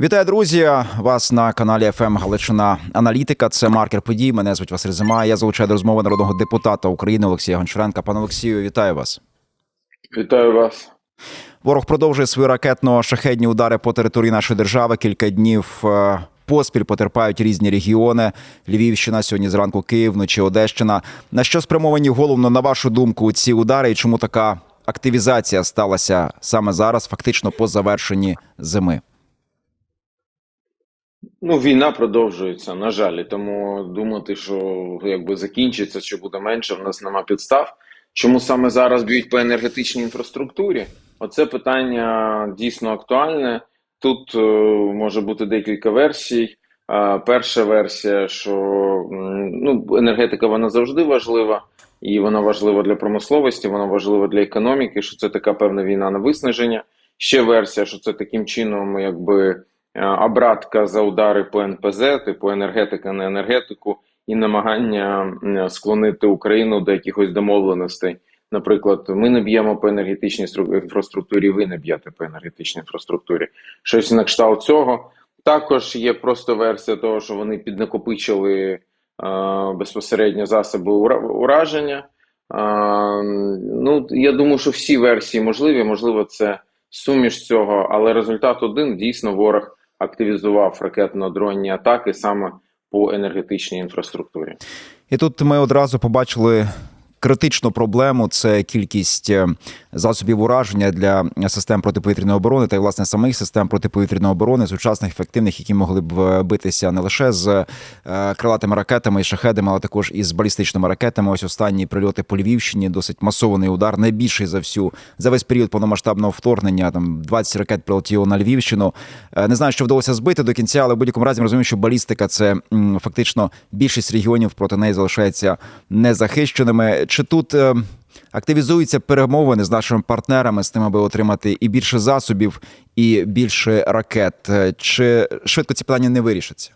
Вітаю, друзі! Вас на каналі ФМ Галичина Аналітика. Це маркер подій. Мене звуть Василь Зима. Я залучаю до розмови народного депутата України Олексія Гончаренка. Пане Олексію, вітаю вас. Вітаю вас. Ворог продовжує свої ракетно-шахедні удари по території нашої держави. Кілька днів е, поспіль потерпають різні регіони. Львівщина сьогодні зранку Київ, вночі Одещина. На що спрямовані головно на вашу думку ці удари, і чому така активізація сталася саме зараз, фактично по завершенні зими? Ну, війна продовжується, на жаль, тому думати, що якби закінчиться, що буде менше, в нас нема підстав. Чому саме зараз б'ють по енергетичній інфраструктурі? Оце питання дійсно актуальне. Тут е, може бути декілька версій. Е, перша версія, що ну, енергетика вона завжди важлива, і вона важлива для промисловості, вона важлива для економіки, що це така певна війна на виснаження. Ще версія, що це таким чином, якби обратка за удари по НПЗ, типу енергетика на енергетику, і намагання склонити Україну до якихось домовленостей. Наприклад, ми не б'ємо по енергетичній інфраструктурі, ви не б'єте по енергетичній інфраструктурі. Щось на кшталт цього. Також є просто версія того, що вони піднакопичили е, безпосередньо засоби ура- ураження. Е, ну, я думаю, що всі версії можливі. Можливо, це суміш цього, але результат один дійсно ворог активізував ракетно-дронні атаки саме по енергетичній інфраструктурі. І тут ми одразу побачили критичну проблему: це кількість е, засобів ураження для систем протиповітряної оборони та й власне самих систем протиповітряної оборони, сучасних ефективних, які могли б е, битися не лише з е, крилатими ракетами і шахедами, але також і з балістичними ракетами. Ось останні прильоти по Львівщині, досить масований удар, найбільший за всю за весь період повномасштабного вторгнення. Там 20 ракет прилетіло на Львівщину. Не знаю, що вдалося збити до кінця, але в будь-якому разі ми розуміємо, що балістика це фактично більшість регіонів проти неї залишається незахищеними. Чи тут е, активізуються перемовини з нашими партнерами з тим, аби отримати і більше засобів, і більше ракет? Е, Чи швидко ці питання не вирішаться?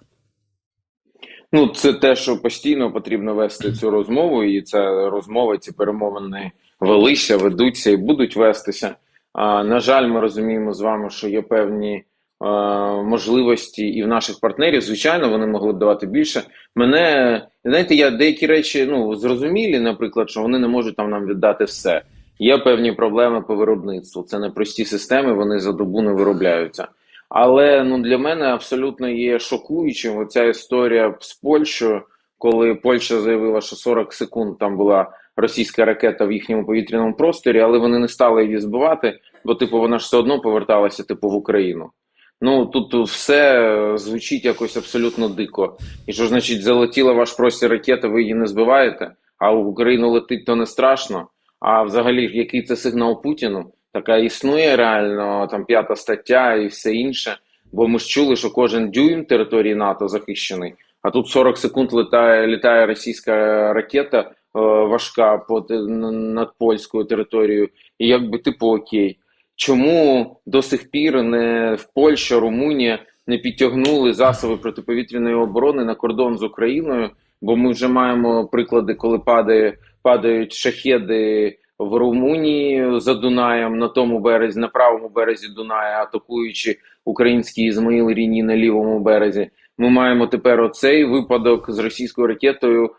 Ну, це те, що постійно потрібно вести цю розмову, і ця розмова, ці перемовини велися, ведуться і будуть вестися. А, на жаль, ми розуміємо з вами, що є певні можливості і в наших партнерів. Звичайно, вони могли б давати більше. Мене знаєте, я деякі речі ну зрозумілі, наприклад, що вони не можуть там нам віддати все. Є певні проблеми по виробництву. Це непрості системи, вони за добу не виробляються. Але ну для мене абсолютно є шокуючим оця історія з Польщею, коли Польща заявила, що 40 секунд там була російська ракета в їхньому повітряному просторі, але вони не стали її збивати, бо типу вона ж все одно поверталася типу в Україну. Ну тут все звучить якось абсолютно дико. І що значить, залетіла ваш простір ракета, ви її не збиваєте, а в Україну летить то не страшно. А взагалі, який це сигнал Путіну? Така існує реально там п'ята стаття і все інше. Бо ми ж чули, що кожен дюйм території НАТО захищений, а тут 40 секунд літає, літає російська ракета е, важка по, над польською територією, і якби типу окей. Чому до сих пір не в Польща, Румунія не підтягнули засоби протиповітряної оборони на кордон з Україною? Бо ми вже маємо приклади, коли падає, падають шахеди в Румунії за Дунаєм на тому березі, на правому березі Дуная, атакуючи український Ізмаїл Ріні на лівому березі. Ми маємо тепер оцей випадок з російською ракетою,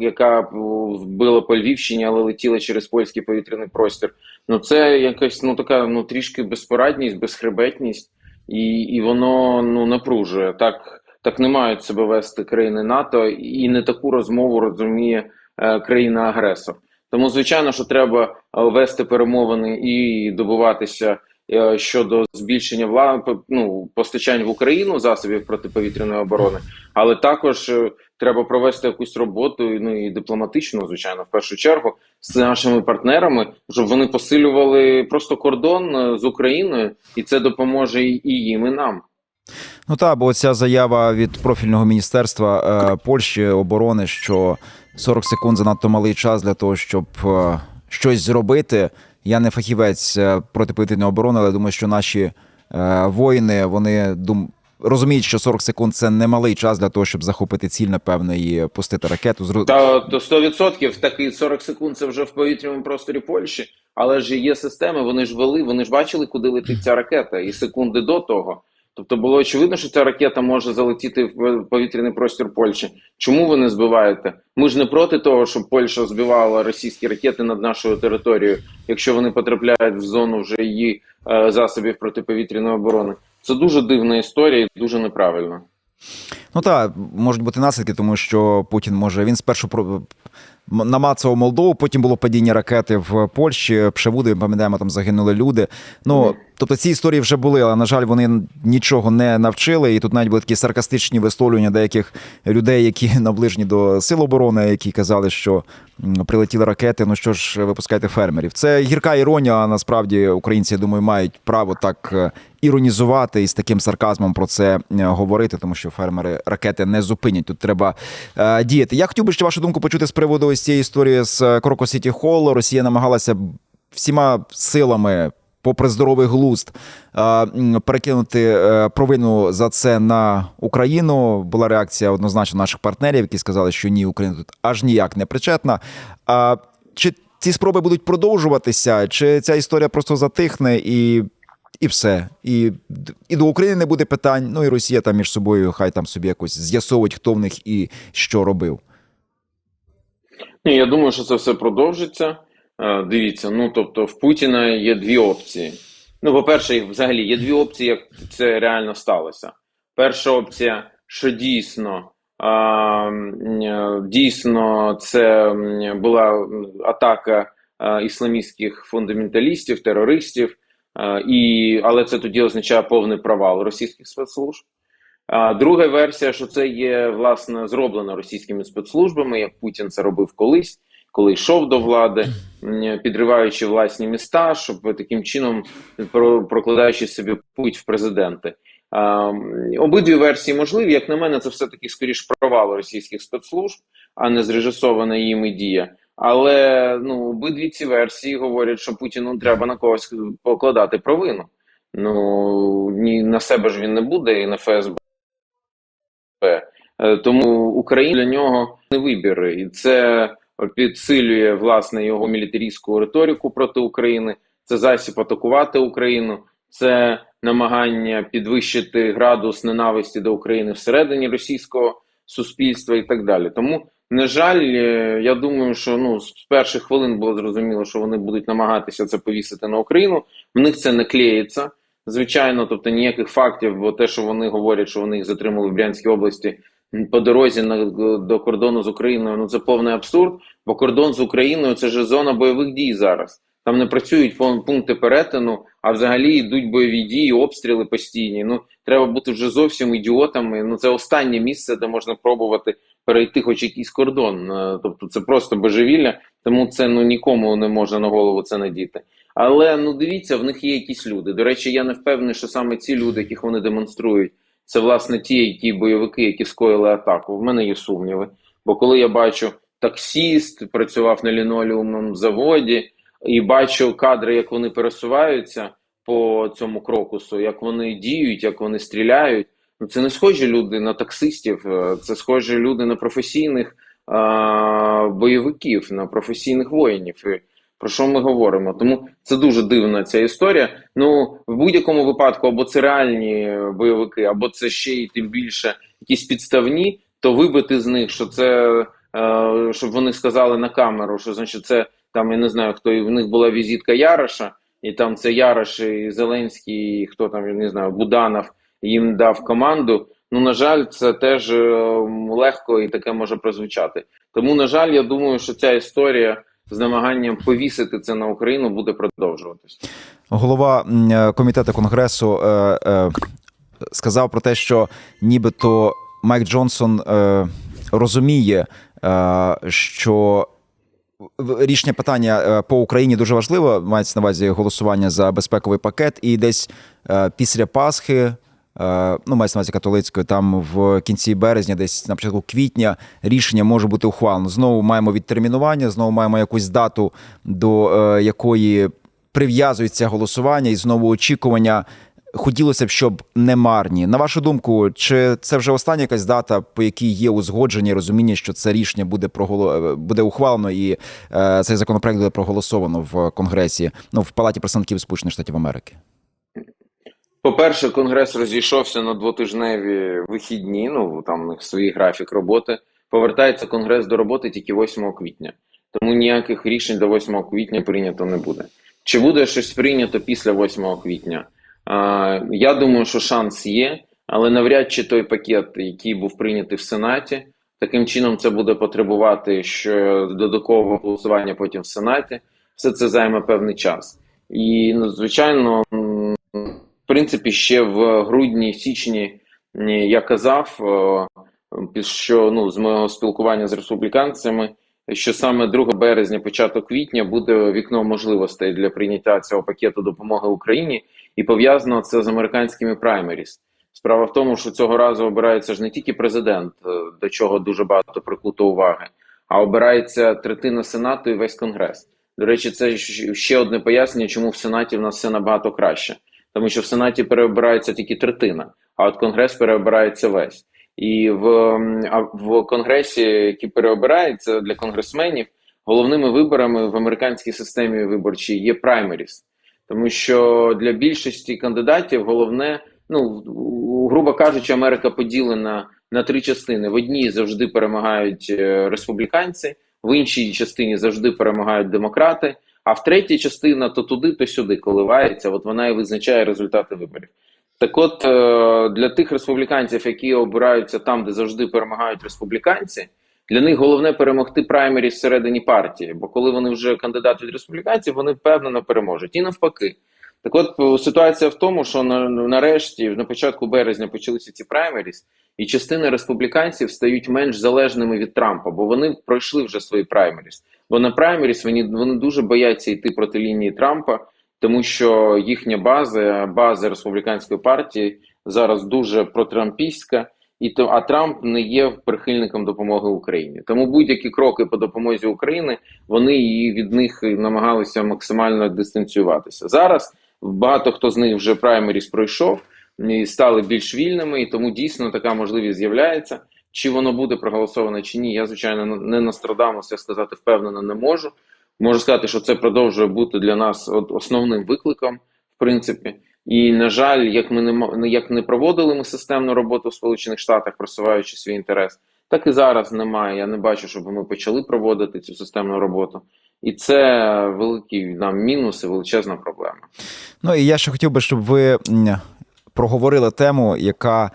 яка вбила по Львівщині, але летіла через польський повітряний простір. Ну це якась ну така ну трішки безпорадність, безхребетність, і і воно ну напружує. Так так не мають себе вести країни НАТО, і не таку розмову розуміє е, країна-агресор. Тому, звичайно, що треба е, вести перемовини і добуватися е, щодо збільшення вла... ну, постачань в Україну засобів протиповітряної оборони, але також е, треба провести якусь роботу, ну і дипломатичну, звичайно, в першу чергу, з нашими партнерами, щоб вони посилювали просто кордон е, з Україною, і це допоможе і їм, і нам. Ну так, бо ця заява від профільного міністерства е, Польщі оборони, що 40 секунд занадто малий час для того, щоб е, щось зробити. Я не фахівець е, протиповітряної оборони, але думаю, що наші е, воїни вони дум... розуміють, що 40 секунд це немалий час для того, щоб захопити ціль, напевно, і пустити ракету. Та то 100% такий 40 секунд це вже в повітряному просторі Польщі, але ж є системи. Вони ж вели, вони ж бачили, куди летить ця ракета, і секунди до того. Тобто було очевидно, що ця ракета може залетіти в повітряний простір Польщі. Чому ви не збиваєте? Ми ж не проти того, щоб Польща збивала російські ракети над нашою територією, якщо вони потрапляють в зону вже її е, засобів протиповітряної оборони. Це дуже дивна історія і дуже неправильно. Ну так, можуть бути наслідки, тому що Путін може він спершу про намацав Молдову, потім було падіння ракети в Польщі, Пшевуди, пам'ятаємо, там загинули люди. Ну тобто ці історії вже були, але на жаль, вони нічого не навчили. І тут навіть були такі саркастичні висловлювання деяких людей, які наближені до сил оборони, які казали, що прилетіли ракети. Ну що ж, випускайте фермерів. Це гірка іронія. А насправді українці, я думаю, мають право так е, іронізувати і з таким сарказмом про це е, говорити, тому що фермери ракети не зупинять. Тут треба е, діяти. Я хотів би ще вашу думку почути з приводу ось цієї історії з Кроко Сіті Холл. Росія намагалася всіма силами. Попри здоровий глузд, е, перекинути е, провину за це на Україну. Була реакція однозначно наших партнерів, які сказали, що ні, Україна тут аж ніяк не причетна. А чи ці спроби будуть продовжуватися, чи ця історія просто затихне і і все. І, і до України не буде питань. Ну і Росія там між собою хай там собі якось з'ясовують, хто в них і що робив. Ні, я думаю, що це все продовжиться. Е, Дивіться, ну тобто, в Путіна є дві опції. Ну, по-перше, взагалі є дві опції, як це реально сталося. Перша опція, що дійсно, е, дійсно, це була атака е, ісламістських фундаменталістів, терористів, і, але це тоді означає повний провал російських спецслужб. Друга версія, що це є власне зроблено російськими спецслужбами, як Путін це робив колись, коли йшов до влади, підриваючи власні міста, щоб таким чином прокладаючи собі путь в президенти. Обидві версії можливі. Як на мене, це все таки скоріш провал російських спецслужб, а не зрежисована їми дія. Але ну обидві ці версії говорять, що Путіну треба на когось покладати провину. Ну ні на себе ж він не буде, і на ФСБ. Е, Тому Україна для нього не вибір, і це підсилює власне його мілітарійську риторику проти України. Це засіб атакувати Україну, це намагання підвищити градус ненависті до України всередині російського суспільства і так далі. Тому, на жаль, е, я думаю, що ну з перших хвилин було зрозуміло, що вони будуть намагатися це повісити на Україну. В них це не клеїться. Звичайно, тобто ніяких фактів, бо те, що вони говорять, що вони їх затримали в Брянській області по дорозі на до кордону з Україною, ну це повний абсурд. Бо кордон з Україною це ж зона бойових дій зараз. Там не працюють пункти перетину, а взагалі йдуть бойові дії, обстріли постійні. Ну треба бути вже зовсім ідіотами. Ну це останнє місце, де можна пробувати перейти, хоч якийсь кордон. Е, Тобто це просто божевілля, тому це ну нікому не можна на голову це надіти. Але ну дивіться, в них є якісь люди. До речі, я не впевнений, що саме ці люди, яких вони демонструють, це власне ті, ті бойовики, які скоїли атаку. В мене є сумніви. Бо коли я бачу таксіст, працював на лінолеумному заводі, і бачу кадри, як вони пересуваються по цьому крокусу, як вони діють, як вони стріляють. Ну це не схожі люди на таксистів, е, це схожі люди на професійних а, бойовиків, на професійних воїнів. Про що ми говоримо? Тому це дуже дивна ця історія. Ну в будь-якому випадку, або це реальні бойовики, або це ще й тим більше якісь підставні, то вибити з них, що це е, щоб вони сказали на камеру, що значить це там я не знаю, хто і в них була візитка Яроша, і там це Ярош і Зеленський, і хто там я не знаю, Буданов їм дав команду. Ну на жаль, це теж е, легко і таке може прозвучати. Тому, на жаль, я думаю, що ця історія з намаганням повісити це на Україну буде продовжуватись. Голова е, комітету конгресу е, е, сказав про те, що нібито Майк Джонсон е, розуміє, е, що рішення питання е, по Україні дуже важливо. Мається на увазі голосування за безпековий пакет, і десь е, після Пасхи. Е, Ну, мається на увазі католицької, там в кінці березня, десь на початку квітня, рішення може бути ухвалено. Знову маємо відтермінування, знову маємо якусь дату, до е, якої прив'язується голосування, і знову очікування. Хотілося б, щоб не марні. На вашу думку, чи це вже остання якась дата, по якій є узгодження розуміння, що це рішення буде проголо... буде ухвалено і е, цей законопроект буде проголосовано в Конгресі, ну в Палаті представників Сполучених Штатів Америки? По-перше, конгрес розійшовся на двотижневі вихідні. Ну там у них свій графік роботи. Повертається конгрес до роботи тільки 8 квітня, тому ніяких рішень до 8 квітня прийнято не буде. Чи буде щось прийнято після 8 квітня? А, я думаю, що шанс є, але навряд чи той пакет, який був прийнятий в Сенаті, таким чином це буде потребувати що додаткового голосування потім в Сенаті. Все це займе певний час. І ну, звичайно, принципі, ще в грудні, січні я казав, е, що ну з моєго спілкування з республіканцями, що саме 2 березня, початок квітня буде вікно можливостей для прийняття цього пакету допомоги Україні, і пов'язано це з американськими праймеріс. Справа в тому, що цього разу обирається ж не тільки президент, е, до чого дуже багато прикуто уваги, а обирається третина сенату і весь конгрес. До речі, це ще одне пояснення, чому в Сенаті в нас все набагато краще. Тому що в Сенаті переобирається тільки третина, а от Конгрес переобирається весь. І в, в Конгресі, який переобирається для конгресменів, головними виборами в американській системі виборчій є праймеріс. Тому що для більшості кандидатів головне, ну, грубо кажучи, Америка поділена на три частини. В одній завжди перемагають е, республіканці, в іншій частині завжди перемагають демократи, а в третій частина то туди, то сюди коливається. От вона і визначає результати виборів. Так от е, для тих республіканців, які обираються там, де завжди перемагають республіканці, для них головне перемогти праймері всередині партії. Бо коли вони вже кандидат від республіканців, вони впевнено переможуть. І навпаки. Так от е, ситуація в тому, що на, нарешті, на початку березня, почалися ці праймеріс, і частина республіканців стають менш залежними від Трампа, бо вони пройшли вже свої праймеріс. Бо на праймеріс вони, вони дуже бояться йти проти лінії Трампа, тому що їхня база, база республіканської партії зараз дуже протрампійська, і то а Трамп не є прихильником допомоги Україні. Тому будь-які кроки по допомозі Україні вони і від них намагалися максимально дистанціюватися. Зараз багато хто з них вже праймеріс пройшов і стали більш вільними, і тому дійсно така можливість з'являється. Чи воно буде проголосовано чи ні, я звичайно не Нострадамус, я сказати впевнено не можу. Можу сказати, що це продовжує бути для нас основним викликом, в принципі. І на жаль, як ми не як не проводили ми системну роботу в Сполучених Штатах, просуваючи свій інтерес, так і зараз немає. Я не бачу, щоб ми почали проводити цю системну роботу. І це великий нам мінус і величезна проблема. Ну і я ще хотів би, щоб ви проговорили тему, яка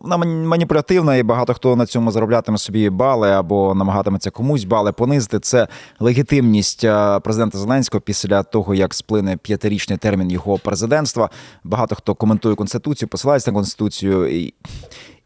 вона ман- маніпулятивна, і багато хто на цьому зароблятиме собі бали або намагатиметься комусь бали понизити. Це легітимність е, президента Зеленського після того, як сплине п'ятирічний термін його президентства. Багато хто коментує конституцію, посилається на конституцію. І,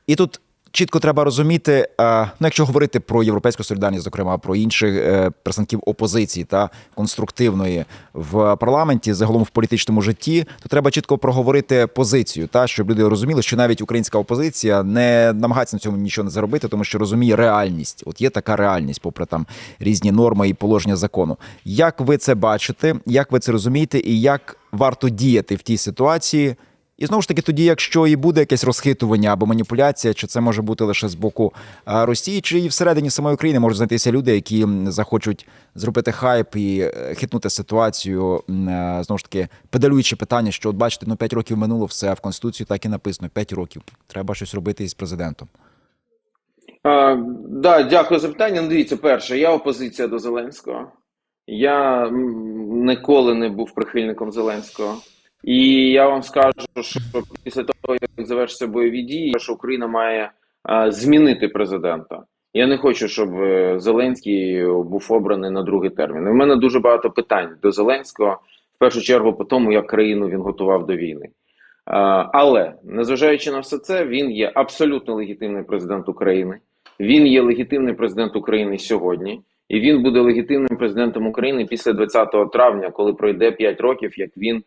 і тут. Чітко треба розуміти, е, ну якщо говорити про європейську солідарність, зокрема про інших е, представників опозиції та конструктивної в парламенті, загалом в політичному житті, то треба чітко проговорити позицію, та щоб люди розуміли, що навіть українська опозиція не намагається на цьому нічого не заробити, тому що розуміє реальність. От є така реальність, попри там різні норми і положення закону. Як ви це бачите? Як ви це розумієте, і як варто діяти в тій ситуації? І знову ж таки, тоді, якщо і буде якесь розхитування або маніпуляція, чи це може бути лише з боку Росії, чи і всередині самої України можуть знайтися люди, які захочуть зробити хайп і е, хитнути ситуацію, е, знову ж таки, педалюючи питання, що от бачите, ну 5 років минуло все, а в конституції так і написано: 5 років. Треба щось робити із президентом. А, да, дякую за питання. Ну, дивіться, перше, я опозиція до Зеленського. Я ніколи не був прихильником Зеленського. І я вам скажу, що після того, як завершаться бойові дії, що Україна має а, змінити президента. Я не хочу, щоб е, Зеленський був обраний на другий термін. У мене дуже багато питань до Зеленського, в першу чергу по тому, як країну він готував до війни. А, Але незважаючи на все це, він є абсолютно легітимний президент України. Він є легітимний президент України сьогодні, і він буде легітимним президентом України після 20 травня, коли пройде 5 років, як він е,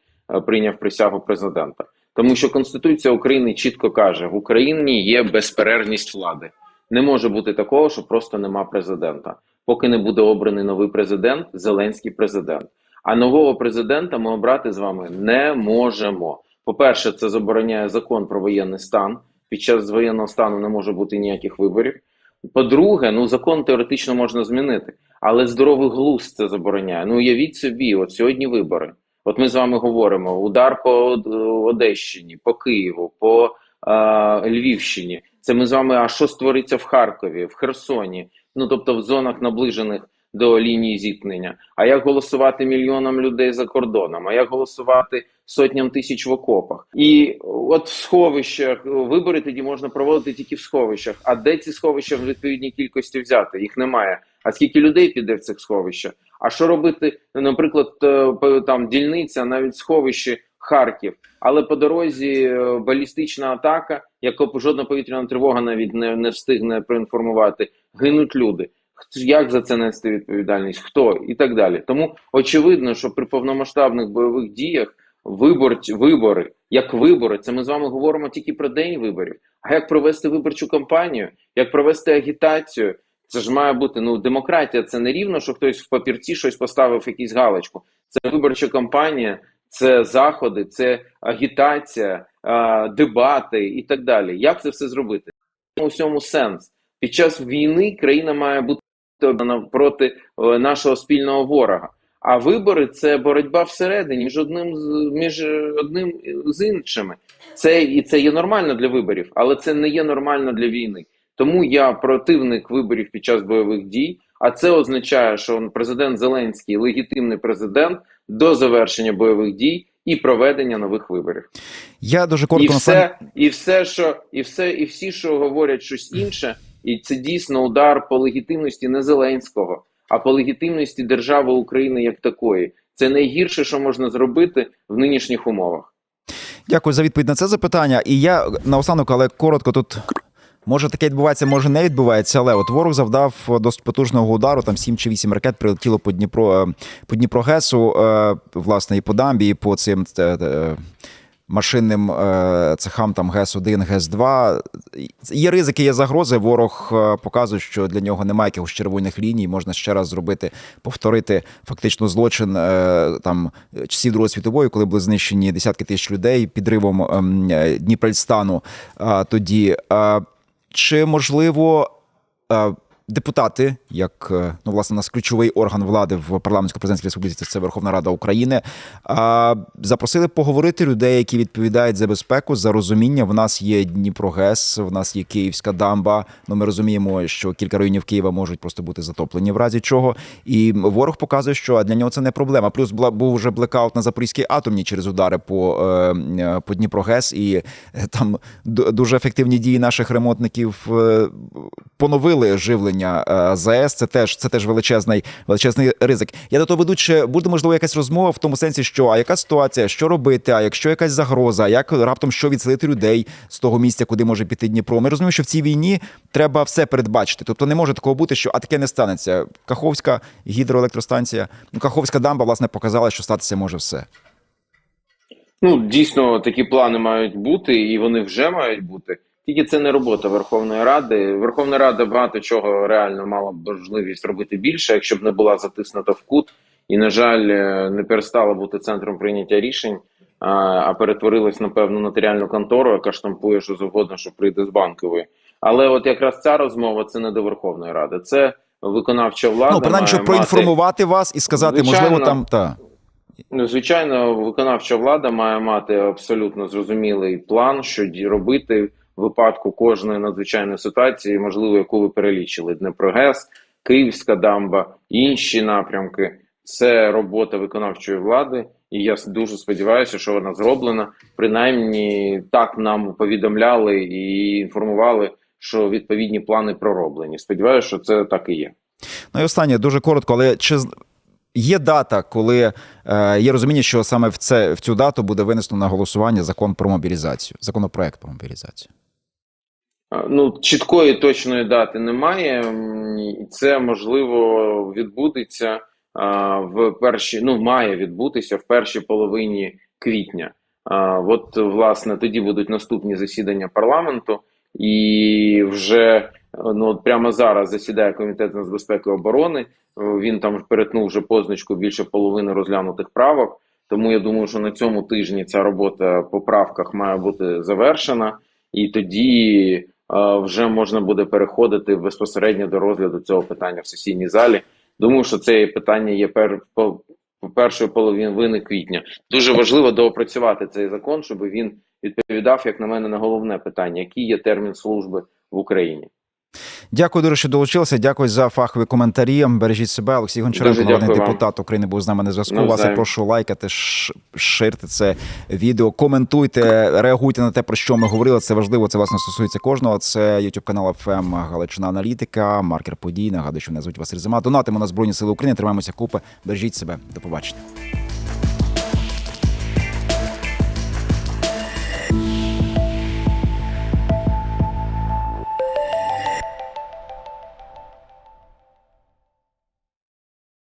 прийняв присягу президента. Тому що Конституція України чітко каже: в Україні є безперервність влади. Не може бути такого, що просто нема президента. Поки не буде обраний новий президент, Зеленський президент. А нового президента ми обрати з вами не можемо. По-перше, це забороняє закон про воєнний стан. Під час воєнного стану не може бути ніяких виборів. По-друге, ну закон теоретично можна змінити, але здоровий глузд це забороняє. Ну уявіть собі, от сьогодні вибори. От ми з вами говоримо: удар по Одещині, по Києву, по е, Львівщині. Це ми з вами. А що створиться в Харкові, в Херсоні? Ну тобто в зонах наближених до лінії зіткнення. А як голосувати мільйонам людей за кордоном? А як голосувати сотням тисяч в окопах? І от в сховищах вибори тоді можна проводити тільки в сховищах. А де ці сховища в відповідній кількості взяти? Їх немає. А скільки людей піде в цих сховищах? А що робити, наприклад, е, там дільниця, навіть сховище Харків, але по дорозі е, балістична атака, яку жодна повітряна тривога навіть не, не встигне проінформувати, гинуть люди. Як за це нести відповідальність? Хто і так далі? Тому очевидно, що при повномасштабних бойових діях виборці, вибори, як вибори, це ми з вами говоримо тільки про день виборів. А як провести виборчу кампанію, як провести агітацію? Це ж має бути ну демократія. Це не рівно, що хтось в папірці щось поставив, якусь галочку. Це виборча кампанія, це заходи, це агітація, дебати і так далі. Як це все зробити? У всьому сенс. Під час війни країна має бути проти е, нашого спільного ворога. А вибори це боротьба всередині між одним з між одним з іншими. Це і це є нормально для виборів, але це не є нормально для війни. Тому я противник виборів під час бойових дій. А це означає, що президент Зеленський легітимний президент до завершення бойових дій і проведення нових виборів. Я дуже коротко сам- все, і все, що і все, і всі, що говорять щось інше, і це дійсно удар по легітимності не Зеленського, а по легітимності держави України як такої. Це найгірше, що можна зробити в нинішніх умовах. Дякую за відповідь на це запитання. І я наостанок, але коротко тут. Може таке відбувається, може не відбувається, але от ворог завдав досить потужного удару. Там 7 чи 8 ракет прилетіло по Дніпро е, по Дніпрогесу, е, власне, і по дамбі, і по цим е, машинним цехам там ГЕС-1, ГЕС-2. Є ризики, є загрози. Ворог показує, що для нього немає якихось червоних ліній. Можна ще раз зробити, повторити фактично злочин там часів Другої світової, коли були знищені десятки тисяч людей підривом ем, Дніпрельстану. Тоді чи можливо а, депутати, як е, ну власне у нас ключовий орган влади в парламентсько-президентській республіці, це Верховна Рада України, запросили поговорити людей, які відповідають за безпеку, за розуміння. В нас є Дніпрогес, в нас є Київська дамба. Ну ми розуміємо, що кілька районів Києва можуть просто бути затоплені в разі чого. І ворог показує, що для нього це не проблема. Плюс була був вже блекаут на Запорізькій атомній через удари по, е, е, по Дніпрогес, і там дуже ефективні дії наших ремонтників поновили живлення е, ЗАЕС. Це теж це теж величезний величезний ризик. Я до того веду, чи буде можливо якась розмова в тому сенсі, що а яка ситуація, що робити, а якщо якась загроза, як раптом що відселити людей з того місця, куди може піти Дніпро. Ми розуміємо, що в цій війні треба все передбачити. Тобто не може такого бути, що а таке не станеться. Каховська гідроелектростанція, ну Каховська дамба, власне, показала, що статися може все. Ну дійсно такі плани мають бути, і вони вже мають бути. Тільки це не робота Верховної Ради. Верховна Рада багато чого реально мала б можливість робити більше, якщо б не була затиснута в кут, і на жаль, е, не перестала бути центром прийняття рішень, а, а перетворилась на певну нотаріальну контору, яка штампує що завгодно, що прийде з банкової. Але от якраз ця розмова це не до Верховної Ради, це виконавча влада. ну, принаймні, щоб мати- проінформувати вас і сказати, Звичайно. можливо, там та. Ну, Звичайно, виконавча влада має мати абсолютно зрозумілий план, що робити випадку кожної надзвичайної ситуації, можливо, яку ви перелічили: Дніпрогес, Київська дамба, інші напрямки. Це робота виконавчої влади, і я дуже сподіваюся, що вона зроблена. Принаймні так нам повідомляли і інформували, що відповідні плани пророблені. Сподіваюся, що це так і є. Ну і останнє дуже коротко, але чи є дата, коли е, є розуміння, що саме в це в цю дату буде винесено на голосування закон про мобілізацію, законопроект про мобілізацію? Ну, чіткої точної дати немає. І Це можливо відбудеться в першій, ну має відбутися в першій половині квітня. От, власне, тоді будуть наступні засідання парламенту, і вже ну от прямо зараз засідає комітет нацбезпеки і оборони. Він там перетнув вже позначку більше половини розглянутих правок. Тому я думаю, що на цьому тижні ця робота по правках має бути завершена, і тоді вже можна буде переходити безпосередньо до розгляду цього питання в сесійній залі. Думаю, що це питання є пер, по- першої половини квітня. Дуже важливо доопрацювати цей закон, щоб він відповідав, як на мене, на головне питання: який є термін служби в Україні. Дякую, дуже, що долучилися. Дякую за фахові коментарі. Бережіть себе. Олексій Гончаренко, народний дякую вам. депутат України, був з нами на зв'язку. Вас я прошу лайкати, ш- ширте це відео, коментуйте, реагуйте на те, про що ми говорили. Це важливо. Це власне стосується кожного. Це YouTube канал ФМ Галичина Аналітика, маркер подій. Нагадую, що мене звуть Василь Зима. Донатимо на Збройні Сили України. Тримаємося купи. Бережіть себе. До побачення.